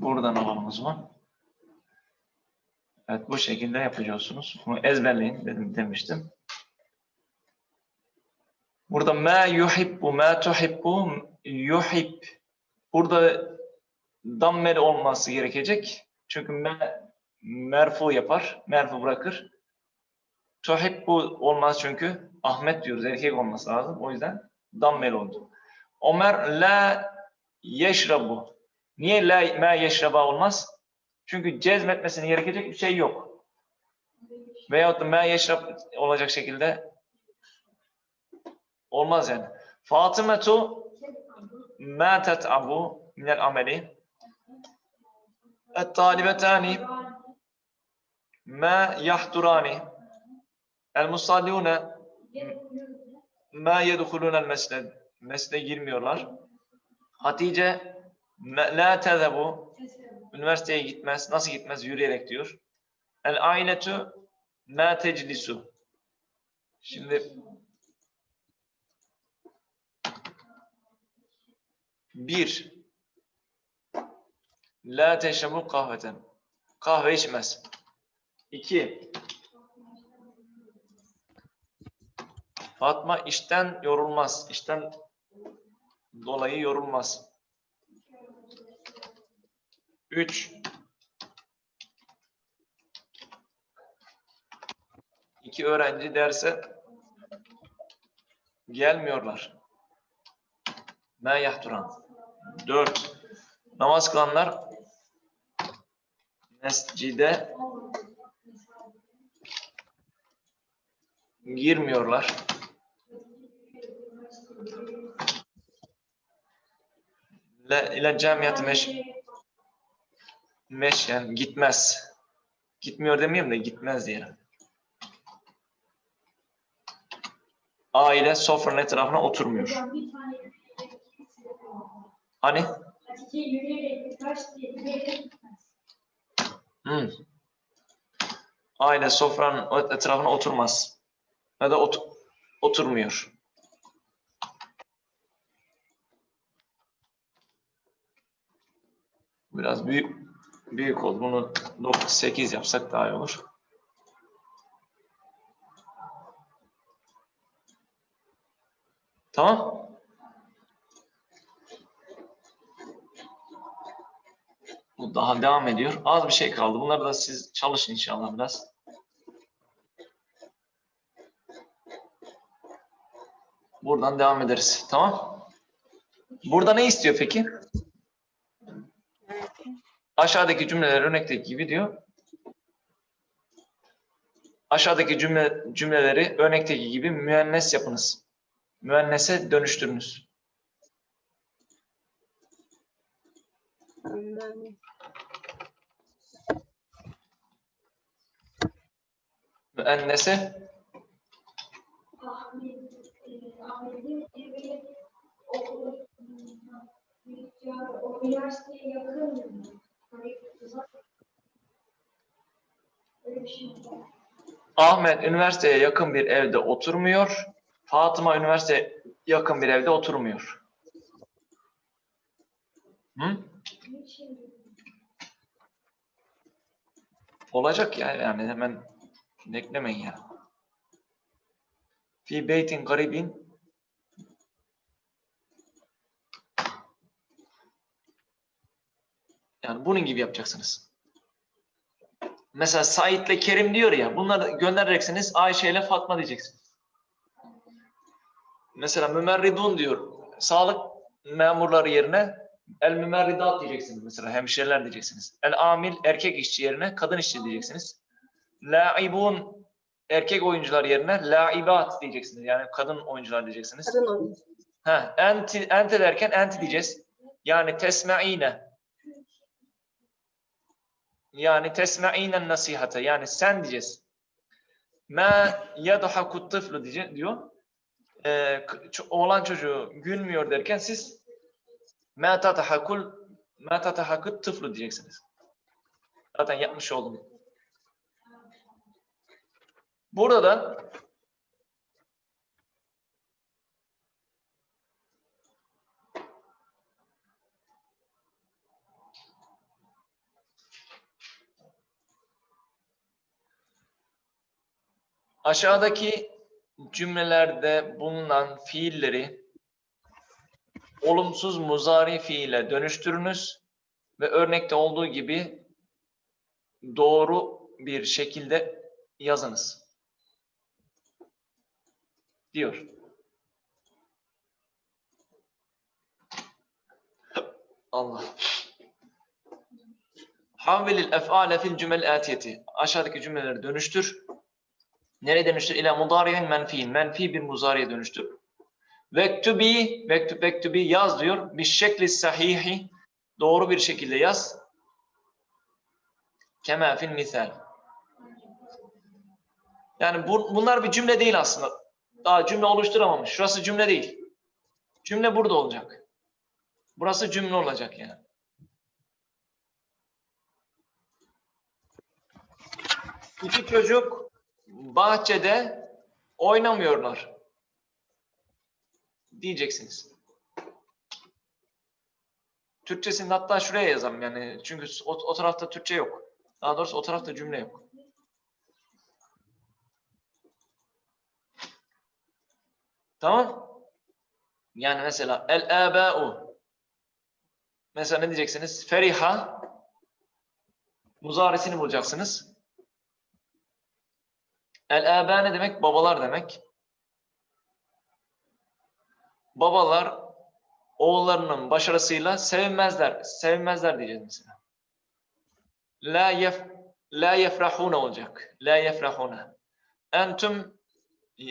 Buradan alalım o zaman. Evet bu şekilde yapacaksınız. Bunu ezberleyin dedim demiştim. Burada ma yuhibbu ma tuhibbu yuhib. Burada dammeli olması gerekecek. Çünkü me, merfu yapar. Merfu bırakır. Tuhibbu olmaz çünkü Ahmet diyoruz. Erkek olması lazım. O yüzden dammeli oldu. Ömer la yeşrabu. Niye la ma yeşraba olmaz? Çünkü cezmetmesini gerekecek bir şey yok. Veyahut da ma yeşrab olacak şekilde olmaz yani. Fatimetu ma tet'abu minel ameli et-talibetani ma yahdurani el-musallune ma yedhulunel mesned mesne girmiyorlar. Hatice la tezebu üniversiteye gitmez. Nasıl gitmez? Yürüyerek diyor. El ailetu ma teclisu. Şimdi bir la teşrebu kahveten. Kahve içmez. İki Fatma işten yorulmaz. İşten dolayı yorulmaz. Üç. İki öğrenci derse gelmiyorlar. Ma yahturan. Dört. Namaz kılanlar mescide girmiyorlar. La ila camiyat meş meşyen gitmez. Gitmiyor demeyeyim de gitmez diyelim. Aile sofranın etrafına oturmuyor. Hani? Hmm. Aile sofranın etrafına oturmaz. Ya da ot- oturmuyor. Biraz büyük büyük oldu. Bunu 9 8 yapsak daha iyi olur. Tamam? Bu daha devam ediyor. Az bir şey kaldı. Bunları da siz çalışın inşallah biraz. Buradan devam ederiz. Tamam? Burada ne istiyor peki? Aşağıdaki cümleler örnekteki gibi diyor. Aşağıdaki cümle cümleleri örnekteki gibi müennes yapınız. Müennese dönüştürünüz. Müennese e, üniversiteye yakın mı? Hani uzak. Öyle bir şey yok. Ahmet üniversiteye yakın bir evde oturmuyor. Fatıma üniversiteye yakın bir evde oturmuyor. Hı? Olacak ya yani hemen beklemeyin ya. Fi beytin garibin Yani bunun gibi yapacaksınız. Mesela Sait'le Kerim diyor ya bunları göndereceksiniz Ayşe ile Fatma diyeceksiniz. Mesela mümerridun diyor. Sağlık memurları yerine el mümerridat diyeceksiniz mesela hemşireler diyeceksiniz. El amil erkek işçi yerine kadın işçi diyeceksiniz. Laibun erkek oyuncular yerine laibat diyeceksiniz. Yani kadın oyuncular diyeceksiniz. Kadın oyuncu. Ha, enti, ente derken enti diyeceğiz. Yani tesme'ine. Yani tesme'inen nasihate. Yani sen diyeceğiz. Ma yadhaku tıflu diyor. Ee, oğlan çocuğu gülmüyor derken siz ma tatahakul ma tatahakut tıflu diyeceksiniz. Zaten yapmış oldum. Burada da Aşağıdaki cümlelerde bulunan fiilleri olumsuz muzari fiile dönüştürünüz ve örnekte olduğu gibi doğru bir şekilde yazınız. Diyor. Allah. Havvilil ef'ale fil cümel atiyeti. Aşağıdaki cümleleri dönüştür. Nereye dönüştür? İla mudari'in menfiin. Menfi bir muzariye dönüştür. Vektubi, vektub, vektubi yaz diyor. Bir şekli sahihi. Doğru bir şekilde yaz. Kema fil misal. Yani bu, bunlar bir cümle değil aslında. Daha cümle oluşturamamış. Şurası cümle değil. Cümle burada olacak. Burası cümle olacak yani. İki çocuk bahçede oynamıyorlar. Diyeceksiniz. Türkçesini hatta şuraya yazalım yani. Çünkü o, o tarafta Türkçe yok. Daha doğrusu o tarafta cümle yok. Tamam? Yani mesela el aba'u Mesela ne diyeceksiniz? Feriha muzaresini bulacaksınız. El aba ne demek? Babalar demek. Babalar oğullarının başarısıyla sevinmezler. Sevinmezler diyeceğiz mesela. La yef la yefrahuna olacak. La yefrahuna. Entum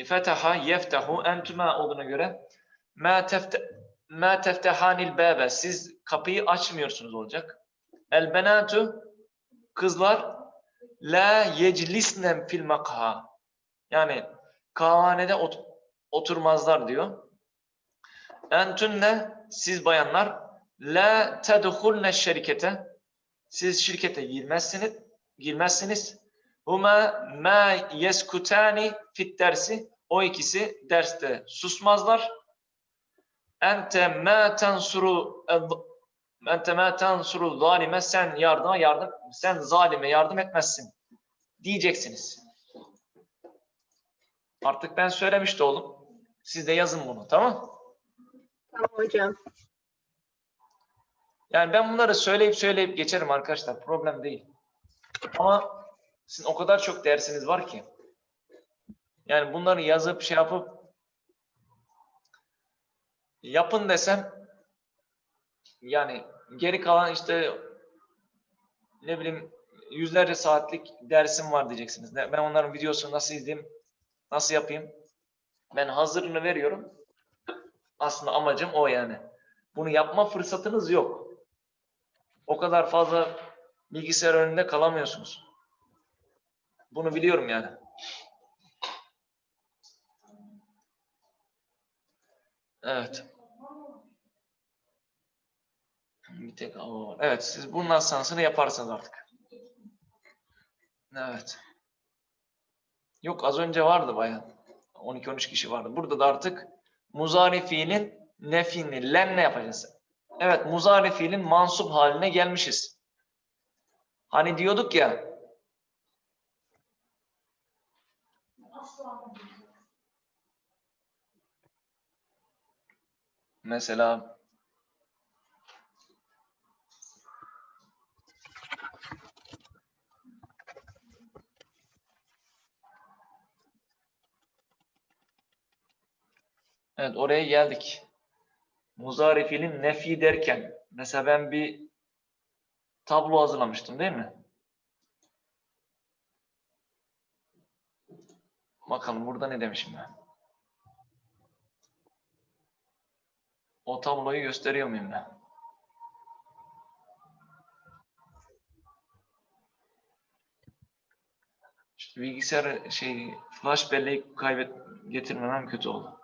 fetaha yeftahu entuma olduğuna göre ma tefte ma teftehanil babe siz kapıyı açmıyorsunuz olacak. El benatu kızlar la yeclisne fil makha yani kahvanede ot oturmazlar diyor. Entunne siz bayanlar la tedhulne şirkete siz şirkete girmezsiniz girmezsiniz. Huma ma yeskutani fit dersi o ikisi derste susmazlar. Ente ma tensuru ente ma tensuru zalime sen yardıma yardım sen zalime yardım etmezsin diyeceksiniz. Artık ben söylemişti oğlum. Siz de yazın bunu tamam? Tamam hocam. Yani ben bunları söyleyip söyleyip geçerim arkadaşlar. Problem değil. Ama sizin o kadar çok dersiniz var ki. Yani bunları yazıp şey yapıp yapın desem yani geri kalan işte ne bileyim yüzlerce saatlik dersim var diyeceksiniz. Ben onların videosunu nasıl izleyeyim, nasıl yapayım? Ben hazırını veriyorum. Aslında amacım o yani. Bunu yapma fırsatınız yok. O kadar fazla bilgisayar önünde kalamıyorsunuz. Bunu biliyorum yani. Evet. Bir tek o var. Evet, siz bunun asansını yaparsınız artık. Evet. Yok az önce vardı bayan. 12-13 kişi vardı. Burada da artık muzari fiilin nefini, lemme yapacağız. Evet, muzari fiilin mansup haline gelmişiz. Hani diyorduk ya, mesela Evet, oraya geldik. Muzari nefi derken, mesela ben bir tablo hazırlamıştım değil mi? Bakalım burada ne demişim ben? O tabloyu gösteriyor muyum ben? İşte bilgisayar şey flash belleği kaybet getirmemem kötü oldu.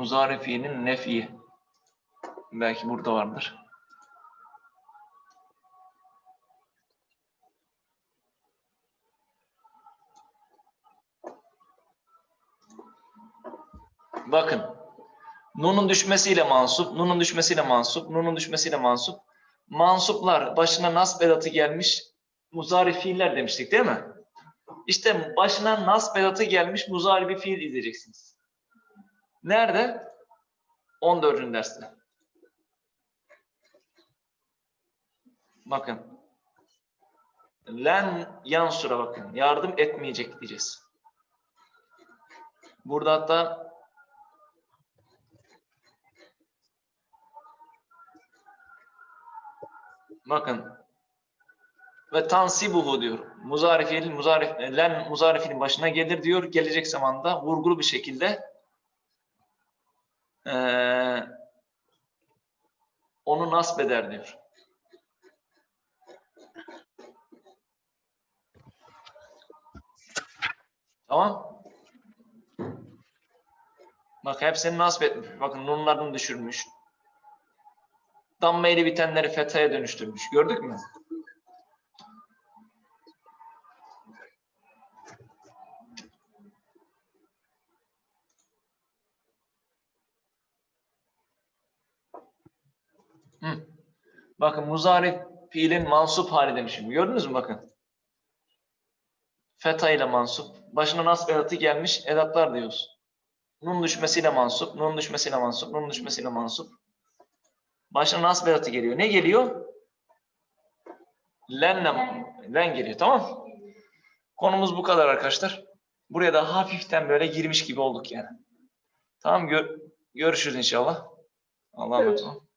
Muzari fiilin nefi. Belki burada vardır. Bakın. Nun'un düşmesiyle mansup, Nun'un düşmesiyle mansup, Nun'un düşmesiyle mansup. Mansuplar başına nasb edatı gelmiş muzari fiiller demiştik değil mi? İşte başına nasb edatı gelmiş muzari bir fiil izleyeceksiniz. Nerede? 14. derste. Bakın. Len yansura bakın. Yardım etmeyecek diyeceğiz. Burada hatta bakın ve tansibuhu diyor. Muzari fiil, muzari, len muzari fiilin başına gelir diyor. Gelecek zamanda vurgulu bir şekilde eee onu nasp eder diyor. Tamam. Bak hepsini nasip etmiş. Bakın nunlarını düşürmüş. Damme bitenleri fethaya dönüştürmüş. Gördük mü? Bakın muzari fiilin mansup hali demişim. Gördünüz mü bakın? Feta ile mansup. Başına nasb edatı gelmiş edatlar diyoruz. Nun düşmesiyle mansup, nun düşmesiyle mansup, nun düşmesiyle mansup. Başına nasb edatı geliyor. Ne geliyor? Lenle, len geliyor tamam Konumuz bu kadar arkadaşlar. Buraya da hafiften böyle girmiş gibi olduk yani. Tamam gör, görüşürüz inşallah. Allah'a emanet olun.